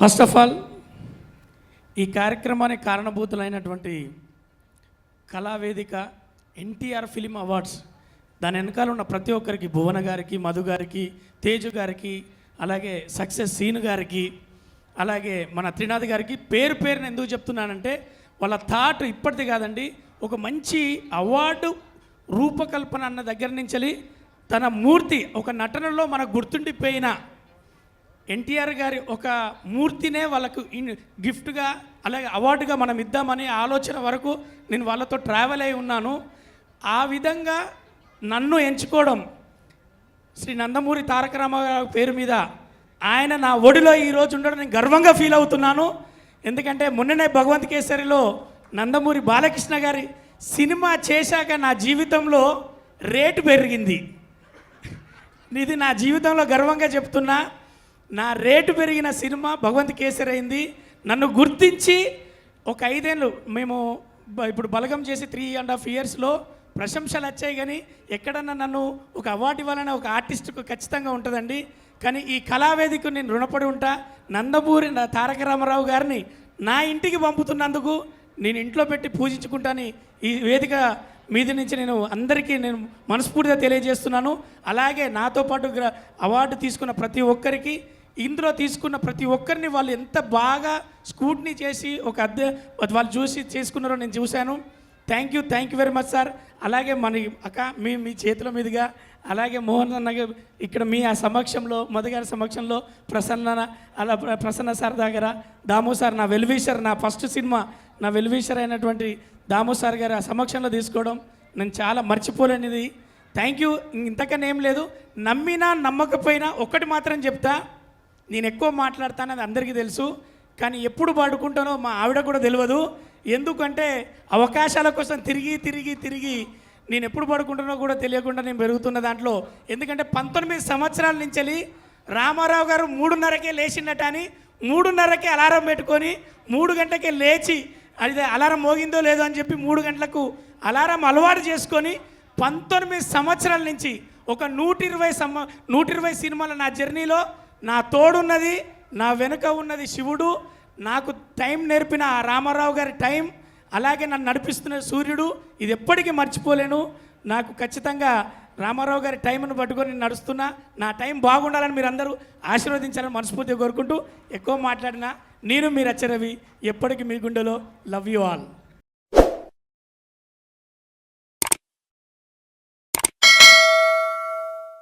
First of all ఈ కార్యక్రమానికి కారణభూతులైనటువంటి కళావేదిక ఎన్టీఆర్ ఫిలిం అవార్డ్స్ దాని వెనకాల ఉన్న ప్రతి ఒక్కరికి భువన గారికి మధు గారికి తేజు గారికి అలాగే సక్సెస్ సీను గారికి అలాగే మన త్రినాథ్ గారికి పేరు పేరుని ఎందుకు చెప్తున్నానంటే వాళ్ళ థాట్ ఇప్పటిది కాదండి. ఒక మంచి అవార్డు రూపకల్పన అన్న దగ్గర నుంచి తన మూర్తి ఒక నటనలో మనకు గుర్తుండిపోయిన ఎన్టీఆర్ గారి ఒక మూర్తినే వాళ్ళకు గిఫ్ట్గా అలాగే అవార్డుగా మనం ఇద్దామనే ఆలోచన వరకు నేను వాళ్ళతో ట్రావెల్ అయి ఉన్నాను. ఆ విధంగా నన్ను ఎంచుకోవడం శ్రీ నందమూరి తారక రామారావు పేరు మీద ఆయన నా ఒడిలో ఈరోజు ఉండడం నేను గర్వంగా ఫీల్ అవుతున్నాను. ఎందుకంటే మొన్ననే భగవంత్ కేసరిలో నందమూరి బాలకృష్ణ గారి సినిమా చేశాక నా జీవితంలో రేటు పెరిగింది. ఇది నా జీవితంలో గర్వంగా చెప్తున్నా. నా రేటు పెరిగిన సినిమా భగవంత్ కేసరి అయింది. నన్ను గుర్తించి ఒక ఐదేళ్ళు మేము బ- ఇప్పుడు బలగం చేసి త్రీ అండ్ హాఫ్ ఇయర్స్లో ప్రశంసలు వచ్చాయి కానీ ఎక్కడన్నా నన్ను ఒక అవార్డు ఇవ్వాలని ఒక ఆర్టిస్ట్కు ఖచ్చితంగా ఉంటుందండి. కానీ ఈ కళావేదికకు నేను రుణపడి ఉంటా. నందమూరి తారక రామారావు గారిని నా ఇంటికి పంపుతున్నందుకు నేను ఇంట్లో పెట్టి పూజించుకుంటాని ఈ వేదిక మీది నుంచి నేను అందరికీ నేను మనస్ఫూర్తిగా తెలియజేస్తున్నాను. అలాగే నాతో పాటు అవార్డు తీసుకున్న ప్రతి ఒక్కరికి ఇందులో తీసుకున్న ప్రతి ఒక్కరిని వాళ్ళు ఎంత బాగా స్కూట్ని చేసి ఒక అద్దె వాళ్ళు చూసి చేసుకున్నారో నేను చూశాను. Thank you thank you very much sir అలాగే మన అక్క మీ మీ చేతుల మీదుగా అలాగే మోహన్ అన్న ఇక్కడ మీ ఆ సమక్షంలో మధు సమక్షంలో ప్రసన్న అలా ప్రసన్న సార్ దగ్గర దాము సార్ నా వెల్విషర్ నా ఫస్ట్ సినిమా నా వెల్విషర్ అయినటువంటి దాము సార్ గారి ఆ సమక్షంలో తీసుకోవడం నేను చాలా మర్చిపోలేనిది. థ్యాంక్ యూ ఇంతకనేం లేదు. నమ్మినా నమ్మకపోయినా ఒక్కటి మాత్రం చెప్తా. నేను ఎక్కువ మాట్లాడతాను అది అందరికీ తెలుసు. కానీ ఎప్పుడు పాడుకుంటానో మా ఆవిడ కూడా తెలియదు ఎందుకంటే అవకాశాల కోసం తిరిగి తిరిగి తిరిగి నేను ఎప్పుడు పడుకుంటానో కూడా తెలియకుండా నేను పెరుగుతున్న దాంట్లో. ఎందుకంటే పంతొమ్మిది సంవత్సరాల నుంచి వెళ్ళి రామారావు గారు మూడున్నరకే లేచిండట అని మూడున్నరకే అలారం పెట్టుకొని మూడు గంటకే లేచి అది అలారం మోగిందో లేదో అని చెప్పి మూడు గంటలకు అలారం అలవాటు చేసుకొని పంతొమ్మిది సంవత్సరాల నుంచి ఒక నూట ఇరవై సమ నూట ఇరవై సినిమాల నా జర్నీలో నా తోడున్నది నా వెనుక ఉన్నది శివుడు. నాకు టైం నేర్పిన ఆ రామారావు గారి టైం అలాగే నన్ను నడిపిస్తున్న సూర్యుడు. ఇది ఎప్పటికీ మర్చిపోలేను. నాకు ఖచ్చితంగా రామారావు గారి టైంను పట్టుకొని నడుస్తున్నా. నా టైం బాగుండాలని మీరు అందరూ ఆశీర్వదించాలని మనస్ఫూర్తిగా కోరుకుంటూ ఎక్కువ మాట్లాడినా నేను మీరు అచ్చరవి ఎప్పటికీ మీ గుండెలో లవ్ యూ ఆల్.